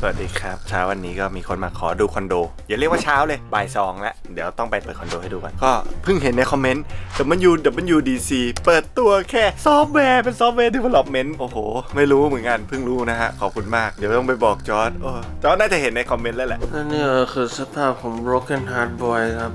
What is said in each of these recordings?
สวัสดีครับ เช้าวันนี้ก็มีคนมาขอดูคอนโด อย่าเรียกว่าเช้าเลยบ่ายสองแล้ว เดี๋ยวต้องไปเปิดคอนโดให้ดูกัน ก็เพิ่งเห็นในคอมเมนต์ W WDC เปิดตัวแค่ซอฟต์แวร์เป็นซอฟต์แวร์ development โอ้โห ไม่รู้เหมือนกัน เพิ่งรู้นะฮะ ขอบคุณมาก เดี๋ยวต้องไปบอกจอร์ดโอ้จอร์ดน่าจะเห็นในคอมเมนต์แล้วแหละ และนี่ก็คือสภาพของ broken heart boy ครับ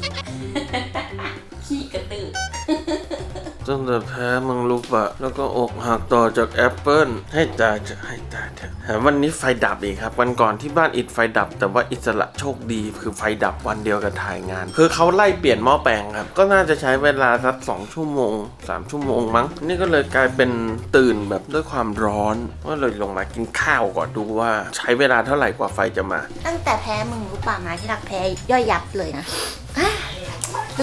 ตั้งแต่แพ้มังลุกอะแล้วก็อกหักต่อจากแอปเปิลให้ตายจะให้ตายเถอะแถมวันนี้ไฟดับอีกครับ วันก่อนที่บ้านอิดไฟดับ แต่ว่าอิสระโชคดีคือไฟดับวันเดียวกับถ่ายงาน คือเขาไล่เปลี่ยนหม้อแปลงครับ ก็น่าจะใช้เวลาสักสองชั่วโมงสามชั่วโมงมั้ง นี่ก็เลยกลายเป็นตื่นแบบด้วยความร้อนก็เลยลงมากินข้าวก่อนดูว่าใช้เวลาเท่าไหร่กว่าไฟจะมา ตั้งแต่แพ้มึงรู้ป่ามาที่รักแพ้ย่อยยับเลยนะอะ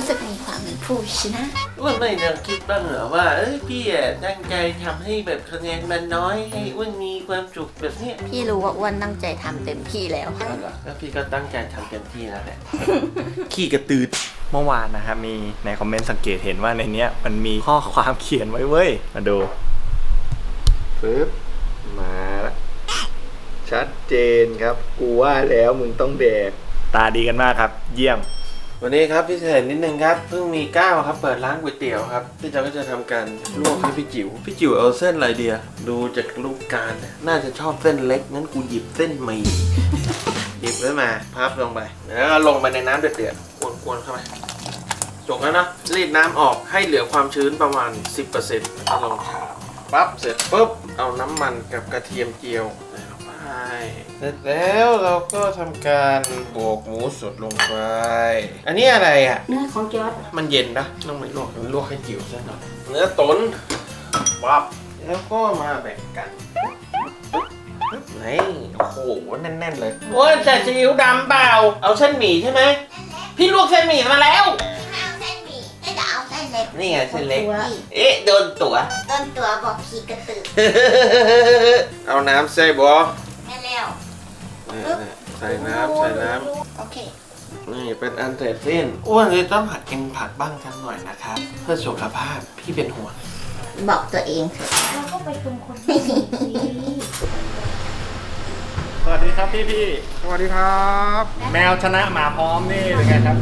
รู้สึกมีความเป็นผู้ชนะอ้วนไม่ยังคิดบ้างเหรอว่าเอ้ยพี่อะตั้งใจทำให้แบบคะแนนมันน้อยให้อ้วนมีความสุขแบบเนี้ยพี่รู้ว่าอ้วนตั้งใจทำเต็มที่แล้ว เอาล่ะแล้วพี่ก็ตั้งใจทำเต็มที่แล้วแหละ ขี้กระตืดเมื่อวานนะครับมีในคอมเมนต์สังเกตเห็นว่าในเนี้ยมันมีข้อความเขียนไว้เว้ย มาดูปึ๊บมาละชัดเจนครับ กูว่าแล้วมึงต้องแดก ตาดีกันมากครับ เยี่ยม วันนี้ครับพิเศษนิดนึงครับเพิ่งมีก้าวครับเปิดร้านก๋วยเตี๋ยวครับพี่จะก็จะทำการลวกให้พี่จิ๋วพี่จิ๋วเอาเส้นอะไรเดียดูจากรูปการน่าจะชอบเส้นเล็กงั้นกูหยิบเส้นหมี่หยิบไว้มาพับลงไปแล้วก็ลงไปในน้ำเดือดๆกวนๆเข้าไปจบแล้วนะรีดน้ำออกให้เหลือความชื้นประมาณ 10%แล้วลงชาปั๊บเสร็จปุ๊บเอาน้ำมันกับกระเทียมเจียว เสร็จแล้วเราก็ทำการโบกหมูสดลงไป อันนี้อะไรอะ เนื้อของจอร์ดมันเย็นนะต้องไม่ลวกมันลวกให้จิ๋วซะหน่อยเนื้อตุ๋นปั๊บแล้วก็มาแบ่งกันนี่โอ้โหแน่นๆเลยโอ้ยใส่ซีอิ๊วดำเปล่า เอาเส้นหมี่ใช่ไหมพี่ลวกเส้นหมี่มาแล้ว ไม่เอาเส้นหมี่ไม่จะเอาเส้นเล็กนี่ไงเส้นเล็กตัวเอ๊ะโดนตัว ต้นตัวบอกขี้กระตือ เอาน้ำใส่บอแม่แล้ว ใส่น้ำใส่น้โอเคำนี่เป็นอันเสร็จสิ้นอ้วนเลยต้องหัดกินผักบ้างสักหน่อยนะครับ เพื่อสุขภาพพี่เป็นห่วง บอกตัวเองเถอะเราก็ไปชมคนสวัสดีครับพี่พี่สวัสดีครับๆแมวชนะหมาพร้อมนี่เป็นไงครับ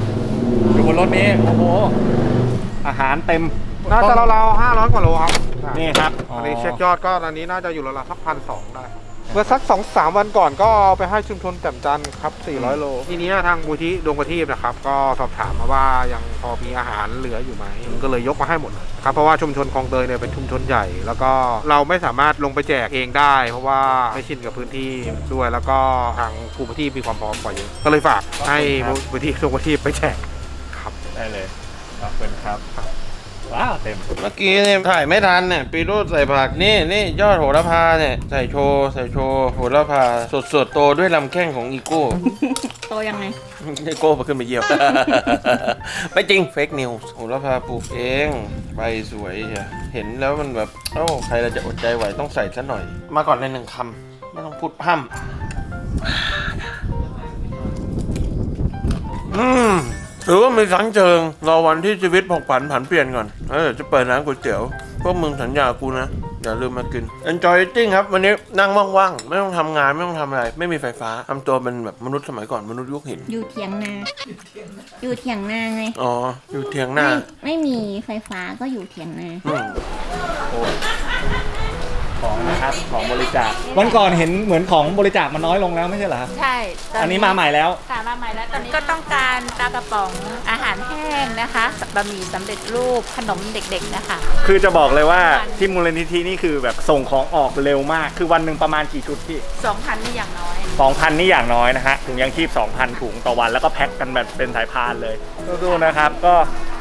อยู่บนรถนี้โอ้โหอาหารเต็มน่าจะราวๆ500กว่าโลครับนี่ครับอันนี้เช็คยอดก็ตอนนี้น่าจะอยู่ราวๆสักพันสองได้ครับเมื่อสัก2 3วันก่อนก็เอาไปให้ชุมชนแจ่มจันทร์ครับ 400 โล ทีนี้ทางมูลที่ดวงประทีปนะครับ ก็สอบถามมาว่ายังพอมีอาหารเหลืออยู่ไหมก็เลยยกมาให้หมดเลยครับเพราะว่าชุมชนคลองเตยเนี่ยเป็นชุมชนใหญ่ แล้วก็เราไม่สามารถลงไปแจกเองได้ เพราะว่าไม่ชินกับพื้นที่ด้วย แล้วก็ทางกลุ่มพื้นที่มีความพร้อมกว่าเยอะก็เลยฝากให้มูลที่ดวงประทีปไปแจกครับได้เลยขอบคุณครับ ว้าวเต็ม เมื่อกี้เนี่ยถ่ายไม่ทันเนี่ยปีรูดใส่ผักนี่นี่ยอดโหระพาเนี่ยใส่โชว์ใส่โชว์โหระพาสดๆโตด้วยลำแข้งของอีโก้ โตยังไงอีโก้มาขึ้นมาเยี่ยม ไม่จริงเฟกนิวส์โหระพาปลูกเองใบสวยเชียวเห็นแล้วมันแบบเอ้าใครเราจะอดใจไหวต้องใส่ซะหน่อย มาก่อนในหนึ่งคำไม่ต้องพูดพร่ำอืม ถือว่ามีสังเชิงรอวันที่ชีวิตผกผันผันเปลี่ยนก่อนแล้วเดี๋ยวจะเปิดร้านก๋วยเตี๋ยวพวกมึงสัญญากูนะอย่าลืมมากิน enjoy eating ครับ วันนี้นั่งว่างๆ ไม่ต้องทำงานไม่ต้องทำอะไร ไม่มีไฟฟ้าทำตัวเป็นแบบมนุษย์สมัยก่อนมนุษย์ยุคหิน อยู่เถียงนา อยู่เถียงนาไง อ๋อ อยู่เทียงหน้าไม่ไม่มีไฟฟ้าก็อยู่เถียงนาอืม ของนะครับของบริจาควันก่อนเห็นเหมือนของบริจาคมันน้อยลงแล้วไม่ใช่เหรอครับใช่อันนี้มาใหม่แล้วค่ะมาใหม่แล้วตอนนี้ก็ต้องการปลากระป๋องอาหารแห้งนะคะบะหมี่สำเร็จรูปขนมเด็กๆนะคะคือจะบอกเลยว่าที่มูลนิธินี่คือแบบส่งของออกเร็วมาก คือวันหนึ่งประมาณกี่ชุดพี่2,000นี่อย่างน้อย 2,000นี่อย่างน้อยนะฮะถุงยังชีพ 2,000 ถุงต่อวันแล้วก็แพ็คกันแบบเป็นสายพานเลยสู้ๆนะครับ ก็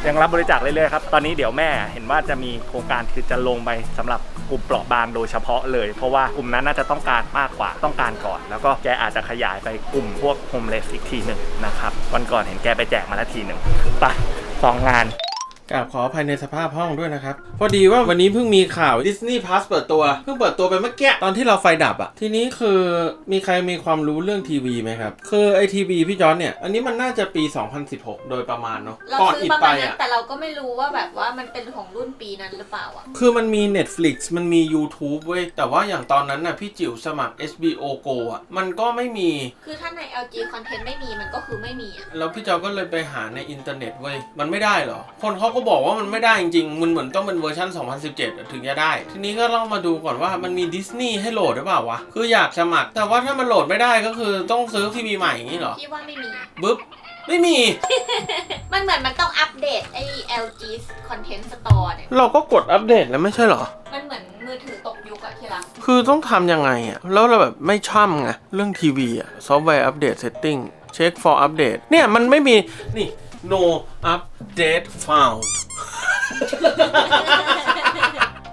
ยังรับบริจาคเรื่อยๆครับตอนนี้เดี๋ยวแม่เห็นว่าจะมีโครงการคือจะลงไปสำหรับ กลุ่มเปราะบางโดยเฉพาะเลย เพราะว่ากลุ่มนั้นน่าจะต้องการมากกว่าต้องการก่อน แล้วก็แกอาจจะขยายไปกลุ่มพวกโฮมเลสอีกทีหนึ่งนะครับวันก่อนเห็นแกไปแจกมาแล้วทีหนึ่งไปสองงาน กราบขออภัยในสภาพห้องด้วยนะครับ พอดีว่าวันนี้เพิ่งมีข่าว Disney Plus เปิดตัว เพิ่งเปิดตัวไปเมื่อกี้ตอนที่เราไฟดับอะทีนี้คือมีใครมีความรู้เรื่องทีวีไหมครับ คือไอทีวีพี่จอนเนี่ย อันนี้มันน่าจะปี 2016 โดยประมาณเนาะเราก่อนซื้ออิดประไปมาณนั้นอะแต่เราก็ไม่รู้ว่าแบบว่ามันเป็นของรุ่นปีนั้นหรือเปล่าอะ คือมันมี Netflix มันมี YouTube เว้ย แต่ว่าอย่างตอนนั้นน่ะพี่จิ๋วสมัคร HBO Go อะ มันก็ไม่มี คือถ้าใน LG content ไม่มีมันก็คือไม่มีอะ แล้วพี่เจ้าก็เลยไปหาในอินเทอร์เน็ตเว้ย มันไม่ได้เหรอ คนเขาก็บอกว่ามันไม่ได้จริงๆ มันเหมือนต้องเป็นเวอร์ชัน2017อะถึงจะได้ ทีนี้ก็ลองมาดูก่อนว่ามันมีดิสนีย์ให้โหลดหรือเปล่าวะ คืออยากสมัคร แต่ว่าถ้ามันโหลดไม่ได้ก็คือต้องซื้อทีวีใหม่อย่างนี้เหรอ พี่ว่าไม่มีบึ๊บ ไม่มี มันเหมือนมันต้องอัปเดตไอ้ LG content store เนี่ย เราก็กดอัปเดตแล้วไม่ใช่เหรอ มันเหมือนมือถือตกยุคอะที่รัก คือต้องทำยังไงอะแล้วเราแบบไม่ช่ำไง เรื่องทีวีอะซอฟต์แวร์อัปเดต setting เช็ค for update เนี่ยมันไม่มี นี่ no update found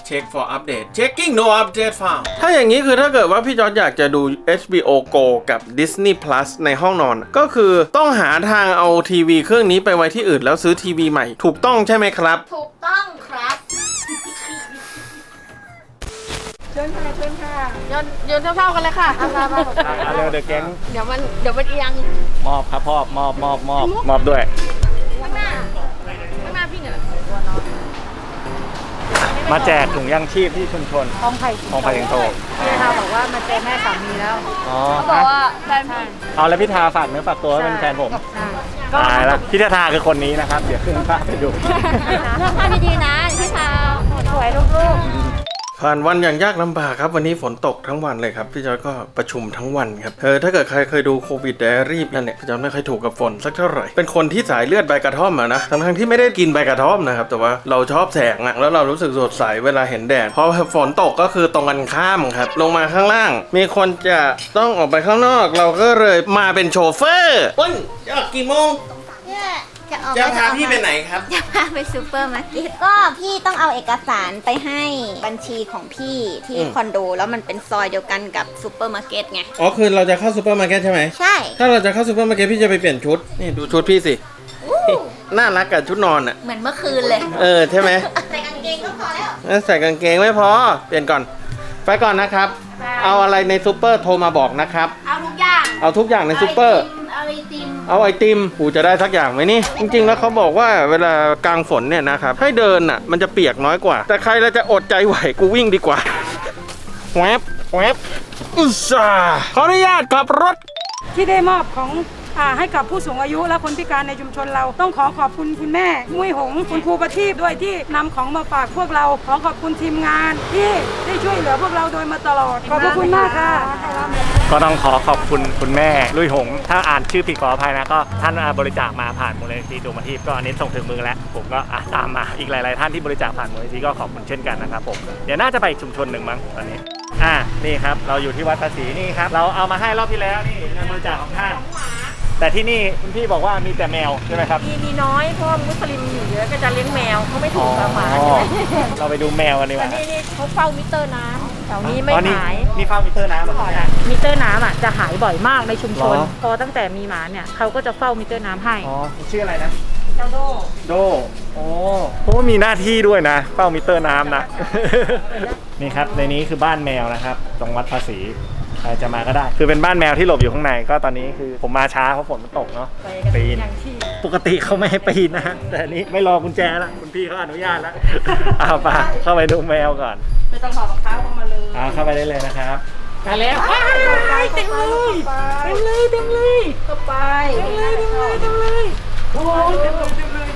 เช็ค for update checking no update found ถ้าอย่างนี้คือถ้าเกิดว่าพี่จอร์จอยากจะดู HBO Go กับ Disney Plus ในห้องนอน ก็คือต้องหาทางเอาทีวีเครื่องนี้ไปไว้ที่อื่นแล้วซื้อทีวีใหม่ ถูกต้องใช่ไหมครับ ถูกต้องครับเชิญค่ะเชิญค่ะโยนโยนเท่าๆกันเลยค่ะเอามามาเร็วเดอะแก๊งเดี๋ยวมันเดี๋ยวมันเอียงมอบครับพ่อมอบมอบมอบมอบด้วย มาแจกถุงยางชีพที่ชุมชนทองไผ่ของพายิงโตพี่ทาบอกว่ามาเจอแม่สามีแล้วอ๋อเขาบอกว่าแฟนพี่เอาแล้วพี่ทาฝากเนื้อฝากตัวว่าเป็นแฟนผมก็ตายแล้วพี่ทาคือคนนี้นะครับ เดี๋ยวขึ้นภาพไปดูเลือกผ้าดีๆนะพี่ชาวสวยลูก ผ่านวันอย่างยากลำบากครับ วันนี้ฝนตกทั้งวันเลยครับ พี่จอยก็ประชุมทั้งวันครับเออถ้าเกิดใครเคยดูโควิดไดรี่นั่นเนี่ยพี่จอยไม่เคยถูกกับฝนสักเท่าไหร่ เป็นคนที่สายเลือดใบกระท่อมอะนะทั้งๆที่ไม่ได้กินใบกระท่อมนะครับ แต่ว่าเราชอบแสงอะแล้วเรารู้สึกสดใสเวลาเห็นแดดพอฝนตกก็คือตรงกันข้ามครับ ลงมาข้างล่าง มีคนจะต้องออกไปข้างนอก เราก็เลยมาเป็นโชเฟอร์ปุ้นจะออกกี่โมง จะออกจะพาพี่ไปไหนครับ จะพาไปซูเปอร์มาร์เก็ตก็พี่ต้องเอาเอกสารไปให้บัญชีของพี่ที่อืมคอนโด แล้วมันเป็นซอยเดียวกันกับซูเปอร์มาร์เก็ตไง อ๋อคือเราจะเข้าซูเปอร์มาร์เก็ตใช่ไหม ใช่ ถ้าเราจะเข้าซูเปอร์มาร์เก็ตพี่จะไปเปลี่ยนชุด นี่ดูชุดพี่สิ น่ารักกับชุดนอนอะ เหมือนเมื่อคืนเลย เออใช่ไหมใส่กางเกงก็พอแล้วเออใส่กางเกงไม่พอ เปลี่ยนก่อน ไปก่อนนะครับ เอาอะไรในซูเปอร์โทรมาบอกนะครับ เอาทุกอย่าง เอาทุกอย่างในซูเปอร์ เอาไอติม เอาไอติมกูจะได้สักอย่างไหมนี่ จริง ๆ แล้วเขาบอกว่าเวลากลางฝนเนี่ยนะครับให้เดินอะมันจะเปียกน้อยกว่า แต่ใครเราจะอดใจไหวกูวิ่งดีกว่าแวบแวบอุตส่าขออนุญาตขับรถ ที่ได้มอบของอาให้กับผู้สูงอายุและคนพิการในชุมชนเราต้องขอขอบคุณคุณแม่มุ้ยหง คุณครูประทีปด้วยที่นำของมาฝากพวกเรา ขอขอบคุณทีมงานที่ได้ช่วยเหลือพวกเราโดยมาตลอด ขอบพระคุณมากค่ะ ก็ต้องขอขอบคุณคุณแม่ลุยหง ถ้าอ่านชื่อผิดขออภัยนะก็ท่านบริจาคมาผ่านมูลนิธิดวงประทีปก็อันนี้ส่งถึงมือแล้ว ผมก็อะตามมาอีกหลาย ๆ ท่านที่บริจาคผ่านมูลนิธิก็ขอบคุณเช่นกันนะครับผมเดี๋ยวน่าจะไปอีกชุมชนหนึ่งมั้งตอนนี้อะนี่ครับเราอยู่ที่วัดภาษีนี่ครับเราเอามาให้รอบที่แล้วนี่เงินบริจาคของท่านแต่ที่นี่คุณพี่บอกว่ามีแต่แมวใช่ไหมครับมีมีน้อยเพราะว่ามุสลิมอยู่เยอะก็จะเลี้ยงแมวเขาไม่ถูกกับหมาใช่ไหมเราไปดูแมวกันดีกแต่ว่านี่นี่เขาเฝ้ามิเตอร์น้ำแถวนี้ไม่อ๋อนี่หาย นี่เฝ้ามิเตอร์น้ำเหรอครับเนี่ย มิเตอร์น้ำอะจะหายบ่อยมากในชุมชน เหรอ พอตั้งแต่มีหมาเนี่ยเขาก็จะเฝ้ามิเตอร์น้ำให้อ๋อชื่ออะไรนะ เจ้าโดโดโอ้เพราะว่ามีหน้าที่ด้วยนะเฝ้ามิเตอร์น้ำนะ นี่ครับ ในนี้คือบ้านแมวนะครับ ตรงวัดภาษีใครจะมาก็ได้ คือเป็นบ้านแมวที่หลบอยู่ข้างใน ก็ตอนนี้คือผมมาช้าเพราะฝนมันตกเนาะ ไปกันปีนอย่างที่ ปกติเขาไม่ให้ปีนนะ แต่อันนี้ไม่รอกุญแจละ คุณพี่เขาอนุญาตแล้ว เอาไปเข้าไปดูแมวก่อน ไม่ต้องถอดรองเท้าเข้ามาเลยเอาเข้าไปได้เลยนะครับมาแล้วว้ายเต็มเลยเต็มเลยเต็มเลยเข้าไปเต็มเลยเต็มเลยเต็มเลยโอ้ยเต็มเลยเต็มเลย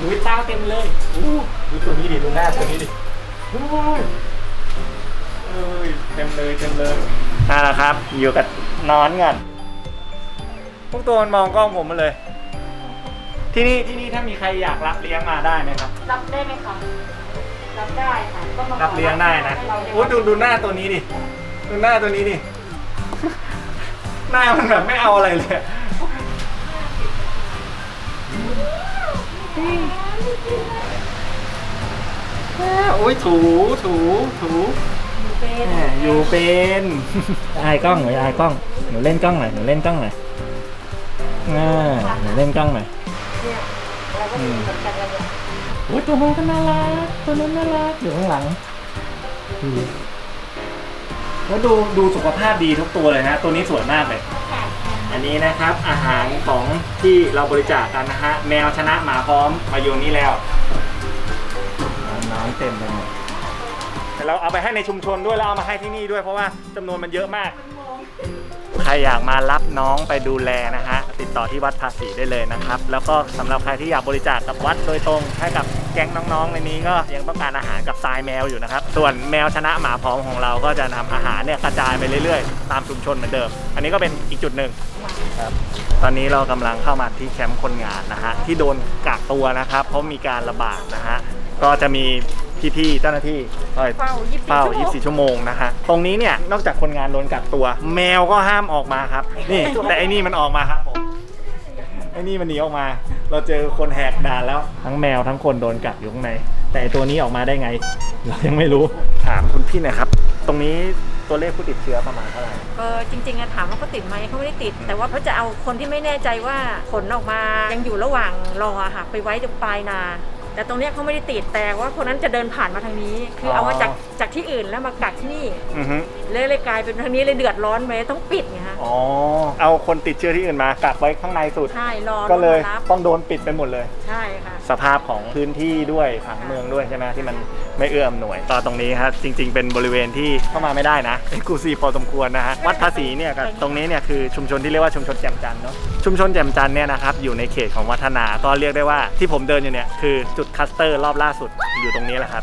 อุ้ยตาเต็มเลยอู้ดูตัวนี้ดิดูหน้าตัวนี้ดิอู้ยเอ้ยเต็มเลยเต็มเลยน่าละครับ อยู่กับนอนกันพวกตัวมันมองกล้องผมมาเลย ที่นี่ที่นี่ถ้ามีใครอยากรับเลี้ยงมาได้ไหมครับ รับได้ไหมคะ รับได้ค่ะก็มาขอรับเลี้ยงได้นะให้เราโอ้ดูดูหน้าตัวนี้ดิดูหน้าตัวนี้ดิหน้ามันแบบไม่เอาอะไรเลยโอ้ยถูถูถูแหม่อยู่เป็นอายกล้องหน่อยอายกล้องหนูเล่นกล้องหน่อยหนูเล่นกล้องหน่อยอ่าหนูเล่นกล้องหน่อยเราก็อืม โอ้ยตัวนู้นก็น่ารัก ตัวนั้นน่ารักอยู่ข้างหลังอืมแล้วดูดูสุขภาพดีทุกตัวเลยนะ ตัวนี้สวยมากเลย อันนี้นะครับอาหารของที่เราบริจาคกันนะฮะ แมวชนะหมาพร้อมมาโยนนี่แล้วน้ำเต็มไปหมดแต่เราเอาไปให้ในชุมชนด้วยแล้วเอามาให้ที่นี่ด้วยเพราะว่าจำนวนมันเยอะมาก ใครอยากมารับน้องไปดูแลนะฮะ ติดต่อที่วัดภาษีได้เลยนะครับ แล้วก็สำหรับใครที่อยากบริจาคกับวัดโดยตรงให้กับ แก๊งน้องๆในนี้ก็ยังต้องการอาหารกับทรายแมวอยู่นะครับ ส่วนแมวชนะหมาพร้อมของเราก็จะนำอาหารเนี่ยกระจายไปเรื่อยๆ ตามชุมชนเหมือนเดิม อันนี้ก็เป็นอีกจุดหนึ่งครับตอนนี้เรากำลังเข้ามาที่แคมป์คนงานนะฮะที่โดนกักตัวนะครับ เพราะมีการระบาดนะฮะก็จะมีพี่ๆเจ้าหน้าที่คอยเฝ้า24เฝ้าชั่วโมง24 ชั่วโมงนะฮะตรงนี้เนี่ยนอกจากคนงานโดนกักตัว แมวก็ห้ามออกมาครับ นี่แต่ไอ้นี่มันออกมาครับผมไอ้นี่มันหนีออกมา เราเจอคนแหกด่านแล้วทั้งแมวทั้งคนโดนกักอยู่ข้างใน แต่ไอ้ตัวนี้ออกมาได้ไง เรายังไม่รู้ถามคุณพี่หน่อยครับ ตรงนี้ตัวเลขผู้ติดเชื้อประมาณเท่าไหร่ เออจริงๆอะถามว่าเขาติดไหมเขาไม่ได้ติด แต่ว่าเขาจะเอาคนที่ไม่แน่ใจว่าผลออกมายังอยู่ระหว่างรออะค่ะไปไว้ตรงปลายนา แต่ตรงเนี้ยเขาไม่ได้ติดแต่ว่าคนนั้นจะเดินผ่านมาทางนี้ คือเอามาจากจากที่อื่นแล้วมากักที่นี่อือฮึเลยเลยกลายเป็นทางนี้เลยเดือดร้อนไปต้องปิดไงฮะอ๋อ เอาคนติดเชื้อที่อื่นมากักไว้ข้างในสุด ใช่รอก็เลยรถมารับต้องโดนปิดไปหมดเลย ใช่ค่ะ สภาพของพื้นที่ด้วยผังเมืองด้วยใช่ไหมที่มันไม่เอื้ออำนวยก็ตรงนี้ครับจริง ๆ เป็นบริเวณที่เข้ามาไม่ได้นะเอ็กซ์คลูซีพอสมควรนะฮะวัดภาษีเนี่ยกับตรงนี้เนี่ยคือชุมชนที่เรียกว่าชุมชนแจ่มจันทร์เนาะ ชุมชนแจ่มจันทร์เนี่ยนะครับอยู่ในเขตของวัฒนาก็เรียกได้ว่าที่ผมเดินอยู่เนี่ยคือจุดคัสเตอร์รอบล่าสุดอยู่ตรงนี้แหละครับ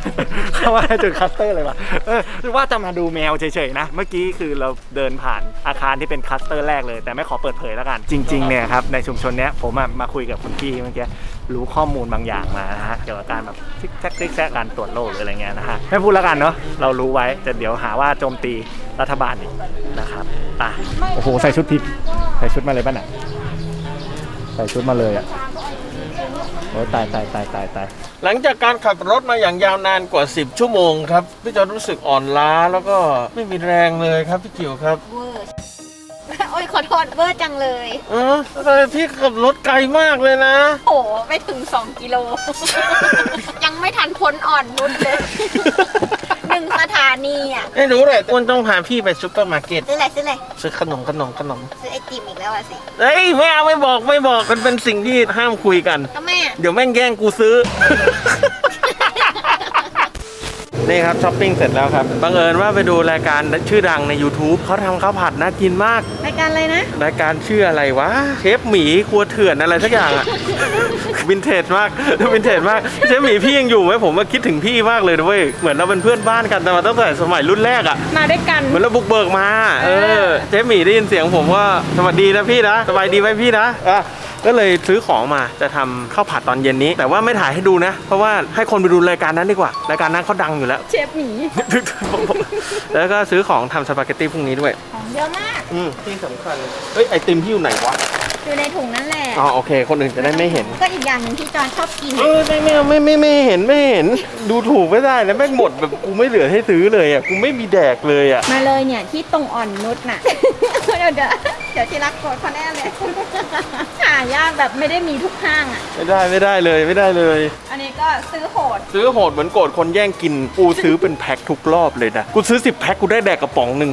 เขาว่าจุดคัสเตอร์เลยวะเออว่าจะมาดูแมวเฉยๆนะ เมื่อกี้คือเราเดินผ่านอาคารที่เป็นคัสเตอร์แรกเลย แต่ไม่ขอเปิดเผยแล้วกัน จริงๆเนี่ยครับในชุมชนเนี้ยผมอะมาคุยกับคุณพี่เมื่อกี้รู้ข้อมูลบางอย่างมานะฮะเกี่ยวกับการแบบซิกแซกซิกแซกการตรวจโรคหรืออะไรเงี้ยนะฮะไม่พูดแล้วกันเนาะเรารู้ไว้แต่เดี๋ยวหาว่าโจมตีรัฐบาลอีกนะครับอะโอ้โหใส่ชุดผิดใส่ชุดมาเลยป่ะน่ะ ใส่ชุดมาเลยอะโอ้ยตายตายตายตายตายหลังจากการขับรถมาอย่างยาวนานกว่า 10 ชั่วโมงครับ พี่จอรู้สึกอ่อนล้าแล้วก็ไม่มีแรงเลยครับพี่จิ๋วครับเวอร์ โอ้ยขอโทษเวอร์จังเลย เออทำไมพี่ขับรถไกลมากเลยนะ โอ้ไม่ถึง 2 กิโล ยังไม่ทันพ้นอ่อนนุชเลยห นึ่งสถานีอะไม่รู้เลยอ้วนต้องพาพี่ไปซุปเปอร์มาร์เก็ตซื้ออะไรซื้ออะไรซื้อขนมขนมขนมซื้อไอติมอีกแล้วอะสิเฮ้ยไม่เอาไม่บอกไม่บอกมันเป็นสิ่งที่ห้ามคุยกันทำไมอะเดี๋ยวแม่งแย่งกูซื้อ นี่ครับช้อปปิ้งเสร็จแล้วครับบังเอิญว่าไปดูรายการชื่อดังใน YouTube เขาทำข้าวผัดน่ากินมาก รายการอะไรนะ รายการชื่ออะไรวะเชฟหมีครัวเถื่อนอะไรสักอย่างอะ วินเทจมากวินเทจมากเชฟหมีพี่ยังอยู่ไหมผมว่าคิดถึงพี่มากเลยนะเว้ยเหมือนเราเป็นเพื่อนบ้านกันแต่มาตั้งแต่สมัยรุ่นแรกอะมาด้วยกันเหมือนเราบุกเบิกมา เออ เจ๊หมีได้ยินเสียงผมว่าสวัสดีนะพี่นะสบายดีไหมพี่นะอะก็เลยซื้อของมาจะทำข้าวผัดตอนเย็นนี้ แต่ว่าไม่ถ่ายให้ดูนะ เพราะว่าให้คนไปดูรายการนั้นดีกว่ารายการนั้นเขาดังอยู่แล้วเชฟหมีแล้วก็ซื้อของทำสปาเกตตี้พรุ่งนี้ด้วยของเยอะมากอืมที่สำคัญเฮ้ยไอติมพี่อยู่ไหนวะ อยู่ในถุงนั่นแหละอ๋อโอเค คนอื่นจะได้ไม่เห็น ก็อีกอย่างหนึ่งที่จอนชอบกิน เออไม่ไม่ไม่ไม่ไม่เห็นไม่เห็น ดูถูกไม่ได้แล้วแม่งหมดแบบกูไม่เหลือให้ซื้อเลยอะกูไม่มีแดกเลยอะมาเลยเนี่ยที่ตรงอ่อนนุชน่ะ เดี๋ยวเดี๋ยวเดี๋ยวที่รักโกรธเขาแน่เลยหายากแบบไม่ได้มีทุกห้างอะ ไม่ได้ไม่ได้เลยไม่ได้เลย อันนี้ก็ซื้อโหด ซื้อโหดเหมือนโกรธคนแย่งกิน กูซื้อเป็นแพ็คทุกรอบเลยนะ กูซื้อ10แพ็คกูได้แดกกระป๋องหนึ่ง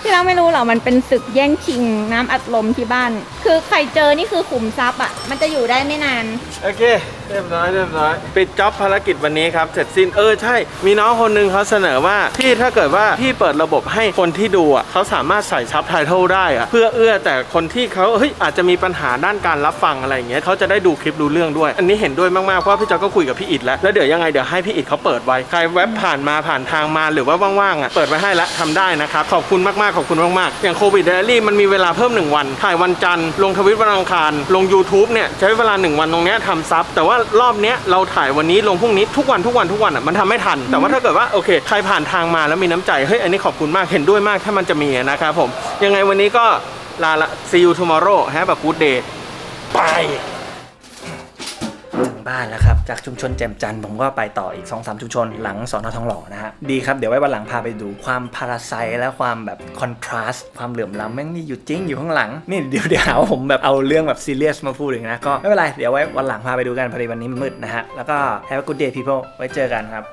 ที่เราไม่รู้หรอ มันเป็นศึกแย่งชิงน้ำอัดลมที่บ้าน คือใครเจอนี่คือขุมทรัพย์อะ มันจะอยู่ได้ไม่นาน โอเค เรียบร้อยเรียบร้อยปิดจ็อบภารกิจวันนี้ครับเสร็จสิ้นเออใช่ มีน้องคนหนึงเขาเสนอว่าพี่ถ้าเกิดว่าพี่เปิดระบบให้คนที่ดูอะเขาสามารถใส่ซับไตเติลได้อะเพื่อเอื้อแต่คนที่เขาเฮ้ยอาจจะมีปัญหาด้านการรับฟังอะไรอย่างเงี้ยเขาจะได้ดูคลิปรู้เรื่องด้วย อันนี้เห็นด้วยมากๆเพราะพี่จอยก็คุยกับพี่อิดแล้วแล้วเดี๋ยวยังไงเดี๋ยวให้พี่อิดเขาเปิดไว้ใครแวบผ่านมาผ่านทางมาหรือว่าว่างๆอะเปิดไว้ให้แล้วทำได้นะครับขอบคุณมากๆขอบคุณมากๆอย่างโควิดเดลี่มันมีเวลาเพิ่มหนึ่งวันถ่ายวันจันทร์ลงทวิตวันอังคารลง YouTube เนี่ยใช้เวลาหนึ่งวันตรงเนี้ยทำซับแต่ว่ารอบเนี้ยเราถ่ายวันนี้ลงพรุ่งนี้ทุกวันทุกวันทุกวันอะมันทำไม่ทัน แต่ว่าถ้าเกิดว่าโอเคใครผ่านทางมาแล้วมีน้ำใจเฮ้ยอันนี้ขอบคุณมากเห็นด้วยมากถ้ามันจะมีนะครับผมยังไงวันนี้ก็ลาละ see you tomorrow have a good day ไป บ้านแล้วครับ จากชุมชนแจ่มจันทร์ผมก็ไปต่ออีก2อสชุมชนหลังสอนอทองหล่อนะฮะดีครับ เดี๋ยวไว้วันหลังพาไปดูความพาราไซและความแบบคอนทราสต์ความเหลื่อมล้ำแม่งนี่อยู่จริงอยู่ข้างหลังนี่เดี๋ยวเดี๋ยวหาว่าผมแบบเอาเรื่องแบบซีเรียสมาพูดอีกนะก็ไม่เป็นไรเดี๋ยวไว้วันหลังพาไปดูกันพอดีวันนี้มืดนะฮะแล้วก็ have a good day people ไว้เจอกันครับ